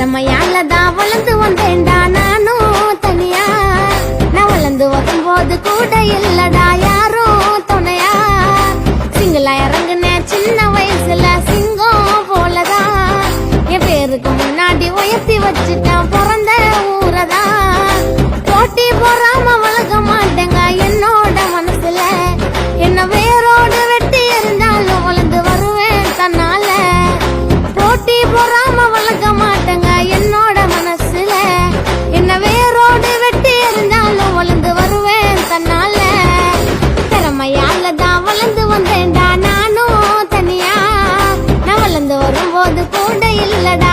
திறமையால தான் வளர்ந்து வந்தேன்டா நானும் தனியா. நான் வளர்ந்து வரும்போது கூட இல்லடா யாரும் துணையா. சிங்களா இறங்குனேன் சின்ன வயசுல சிங்கம் போலதான் என் பேருக்கு முன்னாடி உயர்த்தி வச்சுட்டேன் பிறந்த ஊரதான் போட்டி போறாம வளர்க்க மாட்டேங்க என்னோட மனசுல. என்ன வேரோடு வெட்டி இருந்தாலும் வளர்ந்து வருவேன் தன்னால. போட்டி பொறாம வளர்க்க வளர்ந்து வந்தேன்டா நானும் தனியா. நான் வளர்ந்து வரும்போது கூட இல்லடா.